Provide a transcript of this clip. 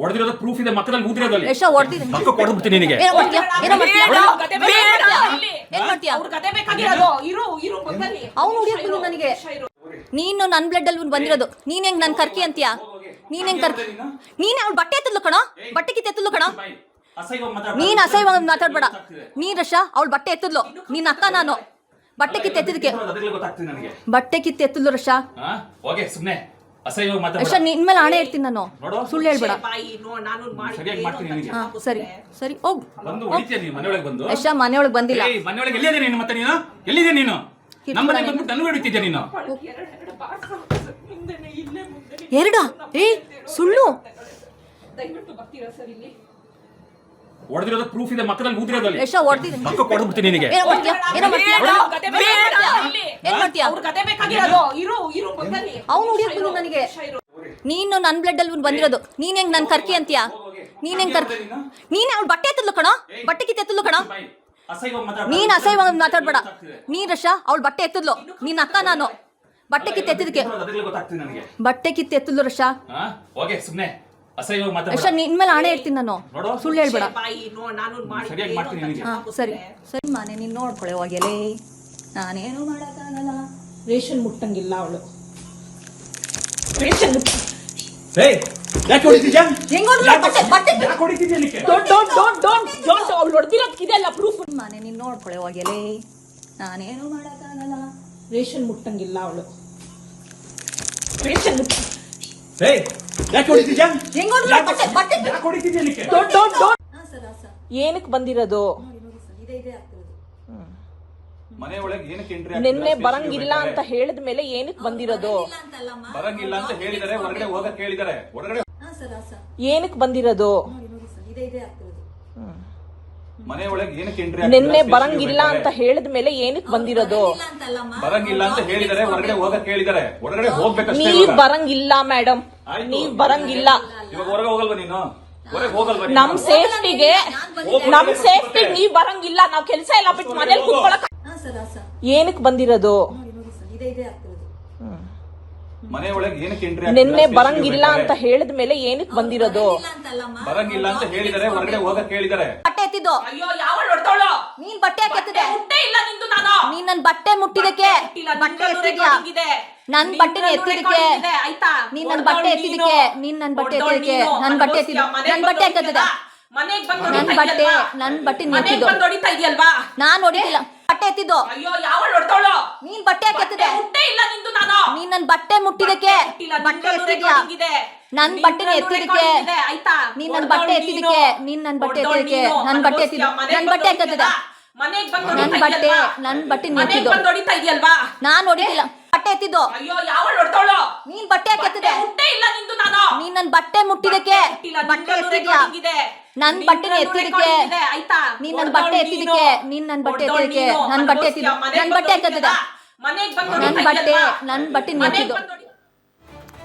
ಹೊಡೆದಿರೋದು proof ಇದೆ ಮಕ್ಕದಲ್ಲಿ ಊದಿರೋದಲ್ಲಿ ಎಷ್ಟೋ ಹೊಡೆದಿದೆ ಮಕ್ಕ ಕೊಡ್ಬಿಡ್ತೀನಿ ನಿನಗೆ. ಏನೋ ಮಾಡ್ತೀಯಾ? ಏನೋ ಮಾಡ್ತೀಯಾ? ಏನ್ ಮಾಡ್ತೀಯಾ? ಅವ್ನು ಹೊಡಿಯಕ್ ಬಂದು ನನಗೆ. ನೀನು ನನ್ನ ಬ್ಲಡ್ ಅಲ್ಲಿ ಬಂದಿರೋದು. ನೀನ್ ಹೆಂಗ್ ನನ್ ಕರ್ಕಿ ಅಂತೀಯಾ? ನೀನ್ ಹೆಂಗ್ ಕರ್ಕಿ? ನೀನ್ ಅವ್ಳ ಬಟ್ಟೆ ಎತ್ತಲು ಕಣೋ? ಬಟ್ಟೆ ಕಿತ್ತ ಎತ್ತಲು ಕಣೋ? ನೀನ್ ಅಸಹ್ಯವಾಗಿ ಮಾತಾಡ್ಬೇಡ. ನೀನ್ ರಶ ಅವ್ಳು ಬಟ್ಟೆ ಎತ್ತದ್ಲು. ನಿನ್ನ ಅಕ್ಕ ನಾನು. ಬಟ್ಟೆ ಕಿತ್ತ ಎತ್ತಿದಕ್ಕೆ ಗೊತ್ತಾಗ್ತದೆ ನನಗೆ. ಬಟ್ಟೆ ಕಿತ್ತ ಎತ್ತದ್ಲು ರಶ ಹಾ? ಸುಮ್ಮನೆ ಸುಮ್ನೆ. ಅಸಹ್ಯವಾಗಿ ರಶ ಮಾತಾಡ ನಿನ್ ಮೇಲೆ ಆಣೆ ಇರ್ತೀನಿ ನಾನು. ನೋಡು. ಸುಳ್ಳು ಹೇಳ್ಬೇಡ. ಬಾಯಿ ನೋ ನಾನು ಸರಿಯಾಗಿ ಮಾಡ್ತೀನಿ ನಿನಗೆ. ಹಾ ಸರಿ ಸರಿ ಹೋಗ್. ಬಂದು ಹೊಡಿತೀಯ ನೀನು ಮನೆಯೊಳಗೆ ಬಂದು? ಯಶ ಮನೆಯೊಳಗೆ ಬಂದಿಲ್ಲ. ಏಯ್, ಮನೆಯೊಳಗೆ ಎಲ್ಲಿದೆ ನೀನು ಮತ್ತೆ ನೀನು? ಎಲ್ಲಿದೆ ನೀನು? ನಮ್ಮ ಮನೆಗೆ. ಬಂದ್ಬಿಟ್ಟು ನನಗೂ ಹೊಡಿತಿದ್ಯಾ ನೀನು? ಮುಂದೆನೆ ಇಲ್ಲೇ ಮುಂದೆನೆ. ಎರಡ? ಏ ಸುಳ್ಳು. ದಯವಿಟ್ಟು ಬರ್ತೀರಾ ಸರ್ ಇಲ್ಲಿ? ಹೊಡೆದಿರೋದು ಪ್ರೂಫ್ ಇದೆ ಮಕ್ಕದಲ್ಲಿ ಊದಿರೋದಲ್ಲಿ ಯಶ ಹೊಡ್ದಿದ್ದೀನಿ ಮಕ್ಕ ಕೊಡ್ಬಿಡ್ತೀನಿ ನಿನಗೆ. ಏನೋ ಮಾಡ್ತೀಯಾ? ಏನೋ ಮಾಡ್ತೀಯಾ? ಮಾಡ್ತೀಯಾ? ಅವ್ರ ಕತೆ ಬೇಕಾಗಿರೋದು. ಇರು ಇರು ಅವ್ನು ಹೊಡಿಯಕ್ ಬಂದು ನನಗೆ. ನೀನು ನನ್ನ ಬ್ಲಡ್ ಅಲ್ಲಿ ಬಂದಿರೋದು. ನೀನ್ ಹೆಂಗ್ ನನ್ ಕರ್ಕಿ ಅಂತೀಯಾ? ನೀನ್ ಹೆಂಗ್ ಕರ್ಕಿ? ನೀನ್ ಅವ್ಳ ಬಟ್ಟೆ ಎತ್ತಿದ್ಲು ಕಣೋ? ಬಟ್ಟೆ ಕಿತ್ತು ಎತ್ತಲು ಕಣೋ? ನೀನ್ ಅಸಹ್ಯವಾಗಿ ಮಾತಾಡ್ಬೇಡ. ನೀನ್ ರಶ ಅವ್ಳ ಬಟ್ಟೆ ಎತ್ತದ್ಲು. ನಿನ್ನ ಅಕ್ಕ ನಾನು. ಬಟ್ಟೆ ಕಿತ್ತು ಎತ್ತಿದಕ್ಕೆ ನನಗೆ. ಬಟ್ಟೆ ಕಿತ್ತು ಎತ್ತದ್ಲು ರಶ. ಹಾ? ಹೋಗೆ ಸುಮ್ನೆ. ಅಸಹ್ಯವಾಗಿ ರಶ ಮಾತಾಡ ನಿನ್ ಮೇಲೆ ಆಣೆ ಇರ್ತೀನಿ ನಾನು. ಸುಳ್ಳು ಹೇಳ್ಬೇಡ. ಸರಿ. ಸರಿ ಮಾನೆ ನೀನ್ ನೋಡ್ಕೊಳೆ ಹೋಗ್ಯಲೇ ನಾನೇನು ಮಾಡಕ್ಕಾಗಲ್ಲ. ರೇಷನ್ ಮುಟ್ಟಂಗಿಲ್ಲ ಅವಳು. ರೇಷನ್ ಮುಟ್ಟ. ಮಾನೆ ನೀನ್ ನೋಡ್ಕೊಳೆ ಹೋಗ್ಯಲೇ. ನಾನೇನು ಮಾಡಕ್ಕಾಗಲ್ಲ. ರೇಷನ್ ಮುಟ್ಟಂಗಿಲ್ಲ ಅವಳು. ರೇಷನ್ ಮುಟ್ಟ. ಏನಕ್ಕೆ ಬಂದಿರೋದು? ಮನೆ ಒಳಗೆ ಏನಕ್ಕೆ ಎಂಟ್ರಿ ನಿನ್ನೆ ಬರಂಗಿಲ್ಲ ಅಂತ ಹೇಳಿದ ಮೇಲೆ ಏನಕ್ಕೆ ಬಂದಿರೋದು? ಬರಂಗಿಲ್ಲ ಅಂತ ಹೇಳಿದಾರೆ ಹೊರಗಡೆ ಹೋಗಕ್ ಹೇಳಿದಾರೆ. ಹೊರಗಡೆ ಹಾ ಸರ್ ಹಾ ಏನಕ್ಕೆ ಬಂದಿರೋದು? ಮನೆ ಒಳಗೆ ಏನಕ್ಕೆ ಎಂಟ್ರಿ ನಿನ್ನೆ ಬರಂಗಿಲ್ಲ ಅಂತ ಹೇಳಿದ ಮೇಲೆ ಏನಕ್ಕೆ ಬಂದಿರೋದು? ಬರಂಗಿಲ್ಲ ಅಂತ ಹೇಳಿದಾರೆ ಹೊರಗಡೆ ಹೋಗಕ್ ಹೇಳಿದಾರೆ. ಹೊರಗಡೆ ಹೋಗ್ಬೇಕು ನೀವ್. ಬರಂಗಿಲ್ಲ ಮೇಡಮ್. ನೀವ್ ಬರಂಗಿಲ್ಲ. ಇವಾಗ ಹೊರಗೆ ಹೋಗಲ್ವಾ ನೀನು? ಹೊರಗೆ ಹೋಗಲ್ವಾ ನೀನು? ನಮ್ ಸೇಫ್ಟಿಗೆ ನಮ್ ಸೇಫ್ಟಿ ನೀವ್ ಬರಂಗಿಲ್ಲ. ನಾವ್ ಕೆಲ್ಸ ಎಲ್ಲ ಬಿಟ್ಟು ಮನೇಲಿ ಕುತ್ಕೊಳಕ್ ಏನಕ್ಕೆ ಬಂದಿರೋದು? ಮನೆ ಒಳಗೆ ಏನಕ್ಕೆ ಎಂಟ್ರಿ ನಿನ್ನೆ ಬರಂಗಿಲ್ಲ ಅಂತ ಹೇಳಿದ ಮೇಲೆ ಏನಕ್ಕೆ ಬಂದಿರೋದು? ಬರಂಗಿಲ್ಲ ಅಂತ ಹೇಳಿದಾರೆ ಹೊರಗಡೆ ಹೋಗಕ್ ಹೇಳಿದಾರೆ. ಬಟ್ಟೆ ಎತ್ತಿದ್ದು. ಅಯ್ಯೋ ಯಾವ ಹೊಡ್ತಾಳು? ನೀನ್ ಬಟ್ಟೆ ಯಾಕೆ ಎತ್ತಿದೆ? ಇಲ್ಲ ನಿಂದು ನಾನು. ನೀನ್ ನನ್ ಬಟ್ಟೆ ಮುಟ್ಟಿದಕ್ಕೆ ಬಟ್ಟೆ ಎತ್ತಿದ್ಯಾ? ನನ್ ಬಟ್ಟೆ ಎತ್ತಿದಕ್ಕೆ ಆಯ್ತಾ? ನೀನ್ ನನ್ ಬಟ್ಟೆ ಎತ್ತಿದಕ್ಕೆ ನೀನ್. ನನ್ ಬಟ್ಟೆ ಎತ್ತಿದಕ್ಕೆ ನನ್. ಬಟ್ಟೆ ಎತ್ತಿದ ನನ್ ಬಟ್ಟೆ ಹಾಕತ್ತಿದೆ ನನ್ ಬಟ್ಟೆ? ನನ್ ಬಟ್ಟೆ ಮನೆಗ್ ಎತ್ತಿದ್ದು. ನಾನ್ ಹೊಡಿತಿಲ್ಲ. ಬಟ್ಟೆ ಎತ್ತಿದ್ದು? ಅಯ್ಯೋ ಯಾವ ಹೊಡ್ತಾಳು ನೀನ್ ಬಟ್ಟೆ ಯಾಕೆ ಎತ್ತಿದೆ ಹುಟ್ಟೆ ಇಲ್ಲ ನಿಂದು ನಾನು. ನೀನ್ ನನ್ ಬಟ್ಟೆ ಮುಟ್ಟಿದಕ್ಕೆ ಬಟ್ಟೆ ಎತ್ತಿದ್ಯಾ? ನನ್ ಬಟ್ಟೆ ಎತ್ತಿದಕ್ಕೆ ಆಯ್ತಾ? ನೀನ್ ನನ್ ಬಟ್ಟೆ ಎತ್ತಿದಕ್ಕೆ ನೀನ್. ನನ್ ಬಟ್ಟೆ ಎತ್ತಿದಕ್ಕೆ ನನ್. ಬಟ್ಟೆ ಎತ್ತಿದ ನನ್ ಬಟ್ಟೆ ಎತ್ತಿದ ಮನೆಗ್ ಬಂದ್ ನನ್ ಬಟ್ಟೆ? ನನ್ ಬಟ್ಟೆ ನೀನ್ ಎತ್ತಿದ್ದು ನಾನ್ ಹೊಡಿತಿಲ್ಲ. ಬಟ್ಟೆ ಎತ್ತಿದ್ದು? ಅಯ್ಯೋ ಯಾವ ಹೊಡ್ತಾಳು ನೀನ್ ಬಟ್ಟೆ ಯಾಕೆ ಎತ್ತಿದೆ ಇಲ್ಲ ನಿಂದು ನಾನು. ನೀನ್ ನನ್ ಬಟ್ಟೆ ಮುಟ್ಟಿದಕ್ಕೆ ಬಟ್ಟೆ ಎತ್ತಿದ್ಯಾ? ನನ್ ಬಟ್ಟೆ ಎತ್ತಿದಕ್ಕೆ ಆಯ್ತಾ? ನೀನ್ ನನ್ ಬಟ್ಟೆ ಎತ್ತಿದಕ್ಕೆ ನೀನ್. ನನ್ ಬಟ್ಟೆ ಎತ್ತಿದಕ್ಕೆ ನನ್. ಬಟ್ಟೆ ಎತ್ತಿದ ನನ್ ಬಟ್ಟೆ ಯಾಕೆ ಎತ್ತಿದ ನನ್ ಬಟ್ಟೆ? ನನ್ ಬಟ್ಟೆ ಎತ್ತಿದ್ದು.